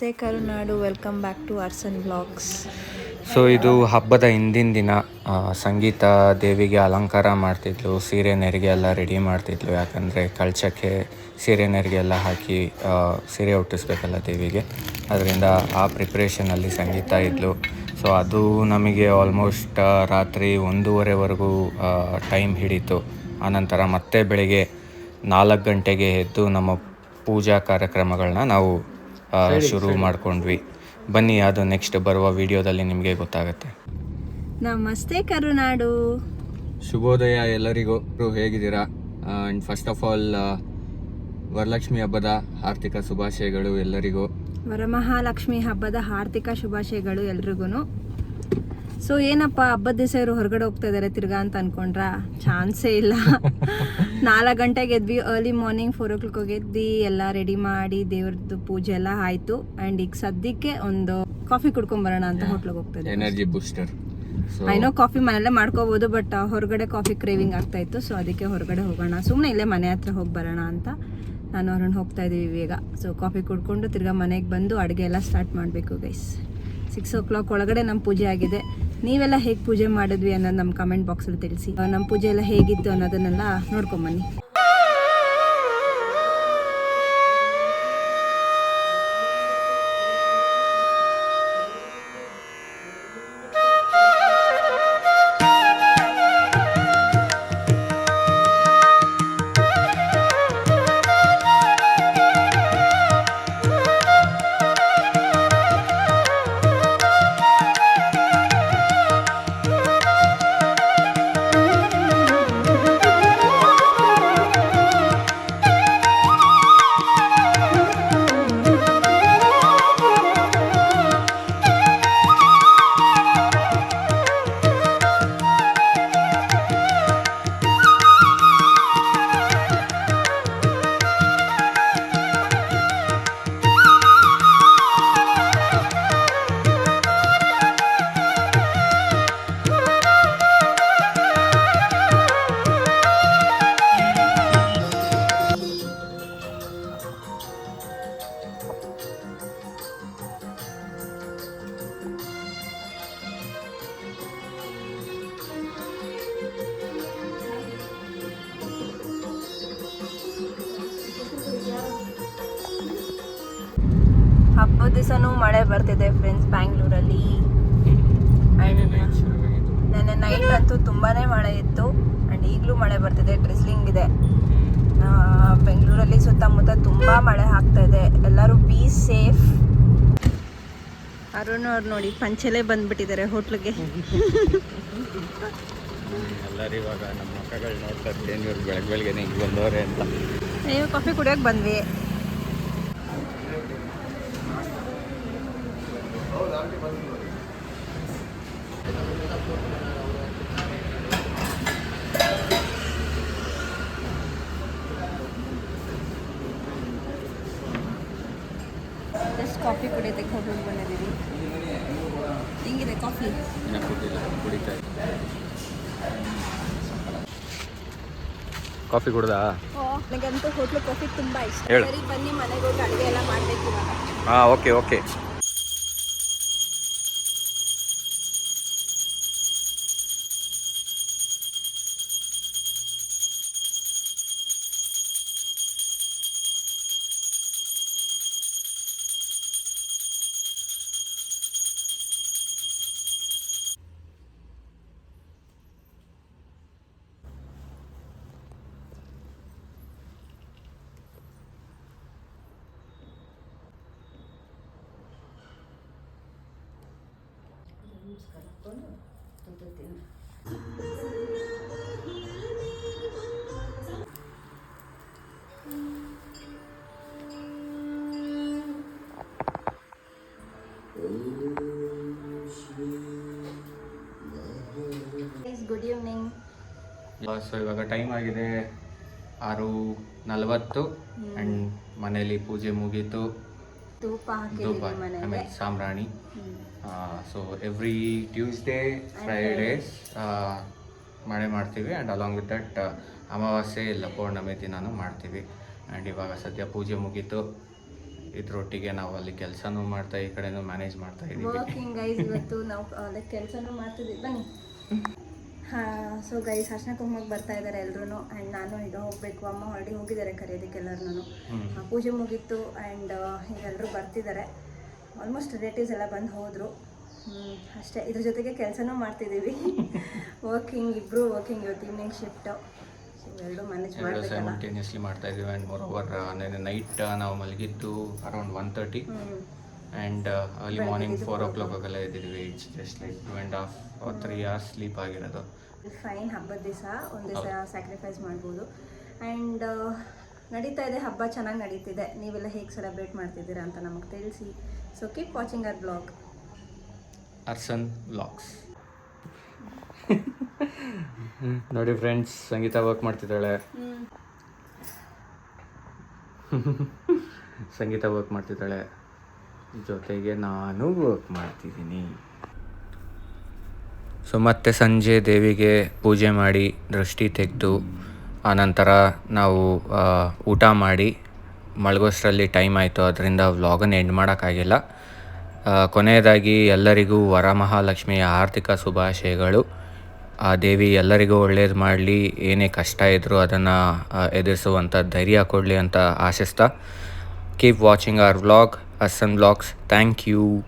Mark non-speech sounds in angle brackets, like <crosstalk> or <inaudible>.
ನಮಸ್ತೆ Karunadu welcome back to Arsan blogs so ಇದು ಹಬ್ಬದ ಹಿಂದಿನ ದಿನ. ಸಂಗೀತ ದೇವಿಗೆ ಅಲಂಕಾರ ಮಾಡ್ತಿದ್ಲು, ಸೀರೆ ನೆರಿಗೆ ಎಲ್ಲ ರೆಡಿ ಮಾಡ್ತಿದ್ಲು. ಯಾಕಂದರೆ ಕಳಚಕ್ಕೆ ಸೀರೆ ನೆರಿಗೆ ಎಲ್ಲ ಹಾಕಿ ಸೀರೆ ಹುಟ್ಟಿಸ್ಬೇಕಲ್ಲ ದೇವಿಗೆ. ಅದರಿಂದ ಆ ಪ್ರಿಪ್ರೇಷನಲ್ಲಿ ಸಂಗೀತ ಇದ್ಲು. ಸೊ ಅದು ನಮಗೆ ಆಲ್ಮೋಸ್ಟ್ ರಾತ್ರಿ ಒಂದೂವರೆವರೆಗೂ ಟೈಮ್ ಹಿಡಿತು. ಆನಂತರ ಮತ್ತೆ ಬೆಳಿಗ್ಗೆ ನಾಲ್ಕು ಗಂಟೆಗೆ ಎದ್ದು ನಮ್ಮ ಪೂಜಾ ಕಾರ್ಯಕ್ರಮಗಳನ್ನ ನಾವು ಶುರು ಮಾಡ್ಕೊಂಡ್ವಿ. ಬನ್ನಿ ಅದು ನೆಕ್ಸ್ಟ್ ಬರುವ ವಿಡಿಯೋದಲ್ಲಿ ನಿಮಗೆ ಗೊತ್ತಾಗುತ್ತೆ. ನಮಸ್ತೆ ಕರುನಾಡು. ಶುಭೋದಯ ಎಲ್ಲರಿಗೂ. ಹೇಗಿದ್ದೀರಾ? And first of all Varalakshmi ಹಬ್ಬದ ಆರ್ಥಿಕ ಶುಭಾಶಯಗಳು ಎಲ್ಲರಿಗೂ. ವರಮಹಾಲಕ್ಷ್ಮಿ ಹಬ್ಬದ ಆರ್ಥಿಕ ಶುಭಾಶಯಗಳು ಎಲ್ರಿಗೂ ಸೊ ಏನಪ್ಪ ಹಬ್ಬದ ದಿವಸ ಇವರು ಹೊರಗಡೆ ಹೋಗ್ತಾ ಇದಾರೆ ತಿರ್ಗಾ ಅಂತ ಅನ್ಕೊಂಡ್ರ? ಚಾನ್ಸೇ ಇಲ್ಲ. <laughs> ನಾಲ್ಕು ಗಂಟೆಗೆ ಎದ್ವಿ. Early morning four o'clock ಎದ್ದಿ ಎಲ್ಲ ರೆಡಿ ಮಾಡಿ ದೇವ್ರದ್ದು ಪೂಜೆ ಎಲ್ಲ ಆಯ್ತು. ಅಂಡ್ ಈಗ ಸದ್ಯಕ್ಕೆ ಒಂದು ಕಾಫಿ ಕುಡ್ಕೊಂಡ್ ಬರೋಣ ಅಂತ ಹೋಟ್ಲಿಗೆ ಹೋಗ್ತಾ ಇದ್ದೀವಿ ಎನರ್ಜಿ ಬೂಸ್ಟರ್ ಐನೋ ಕಾಫಿ ಮನೆಯಲ್ಲೇ ಮಾಡ್ಕೋಬಹುದು ಬಟ್ ಹೊರಗಡೆ ಕಾಫಿ ಕ್ರೇವಿಂಗ್ ಆಗ್ತಾ ಇತ್ತು. ಸೊ ಅದಕ್ಕೆ ಹೊರಗಡೆ ಹೋಗೋಣ. ಸುಮ್ಮನೆ ಇಲ್ಲೇ ಮನೆ ಹತ್ರ ಹೋಗಿ ಬರೋಣ ಅಂತ ನಾನು ಅವ್ರನ್ನ ಹೋಗ್ತಾ ಇದೀವಿ ಈಗ ಸೊ ಕಾಫಿ ಕುಡ್ಕೊಂಡು ತಿರ್ಗಾ ಮನೆಗೆ ಬಂದು ಅಡುಗೆ ಎಲ್ಲ ಸ್ಟಾರ್ಟ್ ಮಾಡಬೇಕು ಗೈಸ್ ಸಿಕ್ಸ್ ಓ ಕ್ಲಾಕ್ ಒಳಗಡೆ ನಮ್ಮ ಪೂಜೆ ಆಗಿದೆ. ನೀವೆಲ್ಲ ಹೇಗೆ ಪೂಜೆ ಮಾಡಿದ್ವಿ ಅನ್ನೋದು ನಮ್ಮ ಕಮೆಂಟ್ ಬಾಕ್ಸಲ್ಲಿ ತಿಳಿಸಿ. ನಮ್ಮ ಪೂಜೆ ಎಲ್ಲ ಹೇಗಿತ್ತು ಅನ್ನೋದನ್ನೆಲ್ಲ ನೋಡ್ಕೊಂಬನ್ನಿ ದಿವಸನೂ ಮಳೆ ಬರ್ತಿದೆ ಫ್ರೆಂಡ್ಸ್ ಬ್ಯಾಂಗ್ಳೂರಲ್ಲಿ ನೆನ್ನೆ ನೈಟ್ ಅಂತೂ ತುಂಬಾನೇ ಮಳೆ ಇತ್ತು ಅಂಡ್ ಈಗಲೂ ಮಳೆ ಬರ್ತಿದೆ ಡ್ರಿಸ್ಲಿಂಗ್ ಇದೆ. ಬೆಂಗಳೂರಲ್ಲಿ ಸುತ್ತಮುತ್ತ ತುಂಬಾ ಮಳೆ ಆಗ್ತಾ ಇದೆ. ಎಲ್ಲರೂ ಬಿ ಸೇಫ್ ಅರುಣ್ ಅವ್ರು ನೋಡಿ ಪಂಚಲೇ ಬಂದ್ಬಿಟ್ಟಿದ್ದಾರೆ ಹೋಟ್ಲಿಗೆ. ಎಲ್ಲರೂ ಇವಾಗ ನಮ್ಮ ಮಕ್ಕಳು ನೋಡ್ತಾರೆ ಬೆಳಗ್ಗೆ ಬೆಳಗ್ಗೆ ಅಂತ. ನೀವು ಕಾಫಿ ಕುಡಿಯೋಕೆ ಬಂದ್ವಿ. ಜಸ್ಟ್ ಕಾಫಿ ಕುಡಿಯೋದಕ್ಕೆ ಹೋಗ್ಬಿಟ್ಟು ಬಂದಿದ್ದೀವಿ. ಹೆಂಗಿದೆ ಕಾಫಿ ಕುಡಿತಾ ಕಾಫಿ ಕುಡ್ದಾ ನನಗಂತೂ ಹೋಟ್ಲು ಕಾಫಿ ತುಂಬಾ ಇಷ್ಟ. ಹೇಳಿ. ಬನ್ನಿ ಮನೆಗೆ ಹೋಗಿ ಅಡುಗೆ ಎಲ್ಲ ಮಾಡ್ಬೇಕು ಇವಾಗ. ಹಾಂ okay okay good evening so ಇವಾಗ ಟೈಮ್ ಆಗಿದೆ ಆರು ನಲವತ್ತು ಆ್ಯಂಡ್ ಮನೇಲಿ ಪೂಜೆ ಮುಗೀತು. ಧೂಪ ಧೂಪ ಹಾಕಿದ್ದೀವಿ ಐ ಮನೆಗೆ ಮೀನ್ ಸಾಂಬ್ರಾಣಿ. Hmm. So every Tuesday Fridays ಮಳೆ ಮಾಡ್ತೀವಿ ಆ್ಯಂಡ್ ಅಲಾಂಗ್ ವಿತ್ ದಟ್ ಅಮಾವಾಸ್ಯೆ ಇಲ್ಲ ಪೌರ್ಣಮಿ ದಿನಾನು ಮಾಡ್ತೀವಿ. ಆ್ಯಂಡ್ ಇವಾಗ ಸದ್ಯ ಪೂಜೆ ಮುಗೀತು. ಇದ್ರೊಟ್ಟಿಗೆ ನಾವು ಅಲ್ಲಿ ಕೆಲಸನೂ ಮಾಡ್ತಾ ಈ ಕಡೆನೂ ಮ್ಯಾನೇಜ್ ಮಾಡ್ತಾ ಇದ್ದೀವಿ ವರ್ಕಿಂಗ್ ಗೈಸ್ ಇವತ್ತು ನಾವು ಲೈಕ್ ಕೆಲಸನೂ ಮಾಡ್ತಿದ್ದೀವಿ ಬನ್ನಿ. ಸೊ ಗೈಸ್ ಅರ್ಶನ ಕುಂಕುಮಕ್ಕೆ ಬರ್ತಾ ಇದ್ದಾರೆ ಎಲ್ಲರೂ ಆ್ಯಂಡ್ ನಾನು ಈಗ ಹೋಗಬೇಕು. ಅಮ್ಮ ಹೊರಡಿ ಹೋಗಿದ್ದಾರೆ ಕರೆಯೋದಕ್ಕೆ ಎಲ್ಲರೂ ಪೂಜೆ ಮುಗೀತು ಆ್ಯಂಡ್ ಈಗ ಎಲ್ಲರೂ ಬರ್ತಿದ್ದಾರೆ ಆಲ್ಮೋಸ್ಟ್ ರಿಲೇಟಿವ್ಸ್ ಎಲ್ಲ ಬಂದು ಹೋದರು. ಅಷ್ಟೇ. ಇದ್ರ ಜೊತೆಗೆ ಕೆಲಸನೂ ಮಾಡ್ತಿದ್ದೀವಿ ವರ್ಕಿಂಗ್ <laughs> ಇಬ್ಬರು ವರ್ಕಿಂಗ್ ಇವತ್ತು ಈವ್ನಿಂಗ್ ಶಿಫ್ಟು ಸೊ ಎರಡು ಮ್ಯಾನೇಜ್ ಸೈಮಲ್ಟೇನಿಯಸ್ಲಿ ಮಾಡ್ತಾ ಇದ್ದೀವಿ ಆ್ಯಂಡ್ ಮೋರ್ ಓವರ್ ನೈಟ್ ನಾವು ಮಲಗಿದ್ದು around one thirty and early morning four o'clock ಆಗಲ್ಲ ಇದ್ದಿದ್ವಿ it's just like two and half three hours sleep ಆಗಿರೋದು. ಫೈನ್ ಹಬ್ಬದ ದಿವಸ ಒಂದು ದಿವಸ ಸ್ಯಾಕ್ರಿಫೈಸ್ ಮಾಡ್ಬೋದು. ಆ್ಯಂಡ್ ನಡೀತಾ ಇದೆ. ಹಬ್ಬ ಚೆನ್ನಾಗಿ ನಡೀತಿದೆ. ನೀವೆಲ್ಲ ಹೇಗೆ ಸೆಲೆಬ್ರೇಟ್ ಮಾಡ್ತಿದ್ದೀರಾ ಅಂತ ನಮಗೆ ತಿಳಿಸಿ. So keep watching our blog Arsan blogs ನೋಡಿ ಫ್ರೆಂಡ್ಸ್ ಸಂಗೀತ ವರ್ಕ್ ಮಾಡ್ತಿದ್ದಾಳೆ. <laughs> ಸಂಗೀತ ವರ್ಕ್ ಮಾಡ್ತಿದ್ದಾಳೆ. ಜೊತೆಗೆ ನಾನು ವರ್ಕ್ ಮಾಡ್ತಿದ್ದೀನಿ. ಸೊ ಮತ್ತೆ ಸಂಜೆ ದೇವಿಗೆ ಪೂಜೆ ಮಾಡಿ ದೃಷ್ಟಿ ತೆಗೆದು, ಆನಂತರ ನಾವು ಊಟ ಮಾಡಿ ಮಲಗೋಷ್ಟರಲ್ಲಿ ಟೈಮ್ ಆಯಿತು, ಅದರಿಂದ ವ್ಲಾಗನ್ನು ಎಂಡ್ ಮಾಡೋಕ್ಕಾಗಿಲ್ಲ. ಕೊನೆಯದಾಗಿ ಎಲ್ಲರಿಗೂ ವರಮಹಾಲಕ್ಷ್ಮಿಯ ಆರ್ಥಿಕ ಶುಭಾಶಯಗಳು. ಆ, ದೇವಿ ಎಲ್ಲರಿಗೂ ಒಳ್ಳೇದು ಮಾಡಲಿ, ಏನೇ ಕಷ್ಟ ಇದ್ದರೂ ಅದನ್ನು ಎದುರಿಸುವಂಥ ಧೈರ್ಯ ಕೊಡಲಿ ಅಂತ ಆಶಿಸ್ತಾ keep watching our vlog us some thank you.